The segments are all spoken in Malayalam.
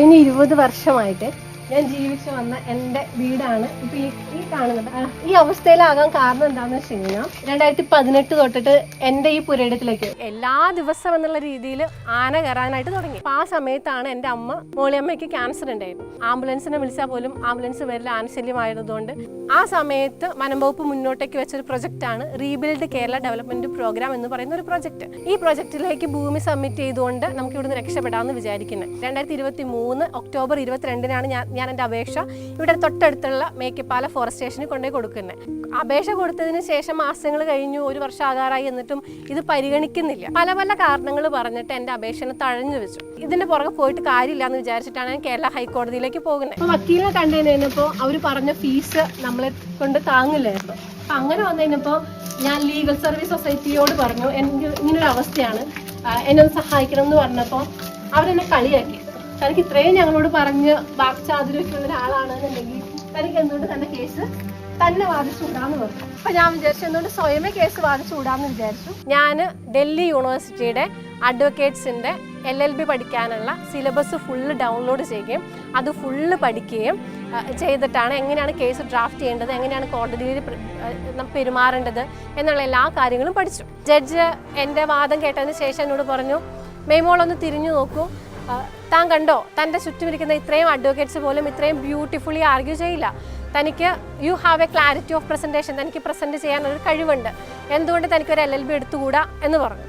കഴിഞ്ഞ ഇരുപത് വർഷമായിട്ട് ഞാൻ ജീവിച്ചു വന്ന എന്റെ വീടാണ്. ഇപ്പൊ ഈ കാണുന്നത് ഈ അവസ്ഥയിലാകാൻ കാരണം എന്താണെന്ന് വെച്ച് കഴിഞ്ഞാൽ രണ്ടായിരത്തി പതിനെട്ട് തൊട്ടിട്ട് എന്റെ ഈ പുരയിടത്തിലേക്ക് എല്ലാ ദിവസം എന്നുള്ള രീതിയിൽ ആന കയറാനായിട്ട് തുടങ്ങി. അപ്പൊ ആ സമയത്താണ് എന്റെ അമ്മ മോളിയമ്മയ്ക്ക് ക്യാൻസർ ഉണ്ടായിരുന്നു. ആംബുലൻസിനെ വിളിച്ചാൽ പോലും ആംബുലൻസ് വരില്ല ആനശല്യമായതുകൊണ്ട്. ആ സമയത്ത് വനംവകുപ്പ് മുന്നോട്ടേക്ക് വെച്ചൊരു പ്രൊജക്റ്റാണ് റീബിൽഡ് കേരള ഡെവലപ്മെന്റ് പ്രോഗ്രാം എന്ന് പറയുന്ന ഒരു പ്രൊജക്ട് ഈ പ്രൊജക്റ്റിലേക്ക് ഭൂമി സബ്മിറ്റ് ചെയ്തുകൊണ്ട് നമുക്ക് ഇവിടുന്ന് രക്ഷപ്പെടാമെന്ന് വിചാരിക്കുന്നത് രണ്ടായിരത്തി ഇരുപത്തി മൂന്ന് ഒക്ടോബർ ഇരുപത്തിരണ്ടിനാണ് ഞാൻ ഞാൻ എന്റെ അപേക്ഷ ഇവിടെ തൊട്ടടുത്തുള്ള മേക്കിപ്പാല ഫോറസ്റ്റ് സ്റ്റേഷനിൽ കൊണ്ടുപോയി കൊടുക്കുന്നത് അപേക്ഷ കൊടുത്തതിന് ശേഷം മാസങ്ങൾ കഴിഞ്ഞു ഒരു വർഷം ആകാറായി എന്നിട്ടും ഇത് പരിഗണിക്കുന്നില്ല. പല പല കാരണങ്ങൾ പറഞ്ഞിട്ട് എന്റെ അപേക്ഷനെ തഴഞ്ഞു വെച്ചു. ഇതിന്റെ പുറകെ പോയിട്ട് കാര്യമില്ല എന്ന് വിചാരിച്ചിട്ടാണ് ഞാൻ കേരള ഹൈക്കോടതിയിലേക്ക് പോകുന്നത് അപ്പോൾ വക്കീലിനെ കണ്ടു കഴിഞ്ഞപ്പോൾ അവർ പറഞ്ഞ ഫീസ് നമ്മളെ കൊണ്ട് താങ്ങില്ലായിരുന്നു അപ്പൊ അങ്ങനെ വന്നു ഞാൻ ലീഗൽ സർവീസ് സൊസൈറ്റിയോട് പറഞ്ഞു എനിക്ക് ഇങ്ങനൊരു അവസ്ഥയാണ് എന്നെ ഒന്ന് സഹായിക്കണം എന്ന് പറഞ്ഞപ്പോൾ അവരെന്നെ കളിയാക്കി. തനിക്ക് ഇത്രയും ഞങ്ങളോട് പറഞ്ഞ് വാക്ചാതുര്യൊക്കെയുള്ള ഒരാളാണെന്നുണ്ടെങ്കിൽ തനിക്ക് എന്തുകൊണ്ട് തന്നെ കേസ് തന്നെ വാദിച്ചുകൂടാന്ന് പറഞ്ഞു. അപ്പൊ ഞാൻ വിചാരിച്ചു എന്തുകൊണ്ട് സ്വയമേ കേസ് വാദിച്ചുകൂടാന്ന് വിചാരിച്ചു. ഞാൻ ഡൽഹി യൂണിവേഴ്സിറ്റിയുടെ അഡ്വക്കേറ്റ്സിന്റെ എൽ എൽ ബി പഠിക്കാനുള്ള സിലബസ് ഫുള്ള് ഡൗൺലോഡ് ചെയ്യുകയും അത് ഫുള്ള് പഠിക്കുകയും ചെയ്തിട്ടാണ് എങ്ങനെയാണ് കേസ് ഡ്രാഫ്റ്റ് ചെയ്യേണ്ടത് എങ്ങനെയാണ് കോടതിയിൽ പെരുമാറേണ്ടത് എന്നുള്ള എല്ലാ കാര്യങ്ങളും പഠിച്ചു. ജഡ്ജ് എന്റെ വാദം കേട്ടതിന് ശേഷം എന്നോട് പറഞ്ഞു മെയ്മോളൊന്ന് തിരിഞ്ഞു നോക്കൂ. താൻ കണ്ടോ? തന്റെ ചുറ്റുമിരിക്കുന്ന ഇത്രയും അഡ്വക്കേറ്റ്സ് പോലും ഇത്രയും ബ്യൂട്ടിഫുള്ളി ആർഗ്യൂ ചെയ്യില്ല. തനിക്ക് you have a clarity of presentation തനിക്ക് പ്രസന്റ് ചെയ്യാനൊരു കഴിവുണ്ട്. എന്തുകൊണ്ട് തനിക്കൊരു എൽ എൽ ബി എടുത്തുകൂടാ എന്ന് പറഞ്ഞു.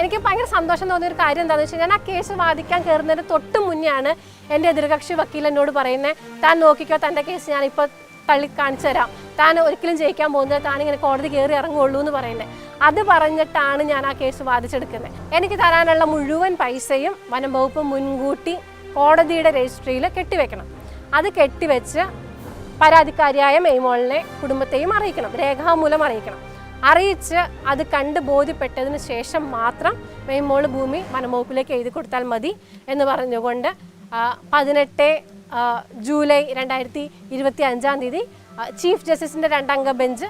എനിക്ക് ഭയങ്കര സന്തോഷം തോന്നിയ ഒരു കാര്യം എന്താണെന്ന് വെച്ചാൽ ഞാൻ ആ കേസ് വാദിക്കാൻ കയറുന്നതിന് തൊട്ട് മുന്നെയാണ് എന്റെ എതിർകക്ഷി വക്കീൽ എന്നോട് പറയുന്നത് താൻ നോക്കിക്കോ തന്റെ കേസ് ഞാനിപ്പോൾ തള്ളി കാണിച്ചു തരാം. താൻ ഒരിക്കലും ജയിക്കാൻ പോകുന്നത് താൻ ഇങ്ങനെ കോടതി കയറി ഇറങ്ങുള്ളൂ എന്ന് പറയുന്നത് അത് പറഞ്ഞിട്ടാണ് ഞാൻ ആ കേസ് വാദിച്ചെടുക്കുന്നത്. എനിക്ക് തരാനുള്ള മുഴുവൻ പൈസയും വനം വകുപ്പ് മുൻകൂട്ടി കോടതിയുടെ രജിസ്ട്രിയിൽ കെട്ടിവെക്കണം. അത് കെട്ടിവെച്ച് പരാതിക്കാരിയായ മെയ്മോളിനെ കുടുംബത്തെയും അറിയിക്കണം. രേഖാമൂലം അറിയിക്കണം. അറിയിച്ച് അത് കണ്ട് ബോധ്യപ്പെട്ടതിന് ശേഷം മാത്രം മെയ്മോൾ ഭൂമി വനംവകുപ്പിലേക്ക് എഴുതി കൊടുത്താൽ മതി എന്ന് പറഞ്ഞുകൊണ്ട് പതിനെട്ട് ജൂലൈ രണ്ടായിരത്തി ഇരുപത്തി അഞ്ചാം തീയതി ചീഫ് ജസ്റ്റിസിന്റെ രണ്ടംഗ ബെഞ്ച്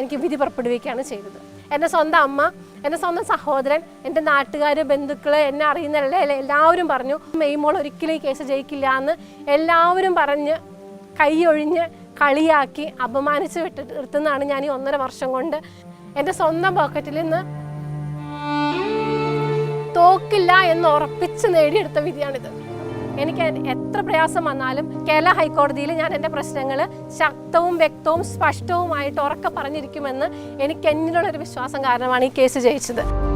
എനിക്ക് വിധി പുറപ്പെടുവിക്കുകയാണ് ചെയ്തത്. എന്റെ സ്വന്തം അമ്മ എന്റെ സ്വന്തം സഹോദരൻ എന്റെ നാട്ടുകാർ ബന്ധുക്കൾ എന്നെ അറിയുന്ന എല്ലാവരും പറഞ്ഞു മെയ്മോൾ ഒരിക്കലും ഈ കേസ് ജയിക്കില്ല എന്ന് എല്ലാവരും പറഞ്ഞ് കൈയൊഴിഞ്ഞ് കളിയാക്കി അപമാനിച്ച് വിട്ട് നിർത്തുന്നതാണ് ഞാൻ ഈ ഒന്നര വർഷം കൊണ്ട്. എന്റെ സ്വന്തം പോക്കറ്റിൽ നിന്ന് തോക്കില്ല എന്ന് ഉറപ്പിച്ച് നേടിയെടുത്ത വിധിയാണിത്. എനിക്ക് എത്ര പ്രയാസം വന്നാലും കേരള ഹൈക്കോടതിയിൽ ഞാൻ എന്റെ പ്രശ്നങ്ങൾ ശക്തവും വ്യക്തവും സ്പഷ്ടവുമായിട്ട് ഉറക്കെ പറഞ്ഞിരിക്കുമെന്ന് എനിക്ക് എന്നിലുള്ളൊരു വിശ്വാസം കാരണമാണ് ഈ കേസ് ജയിച്ചത്.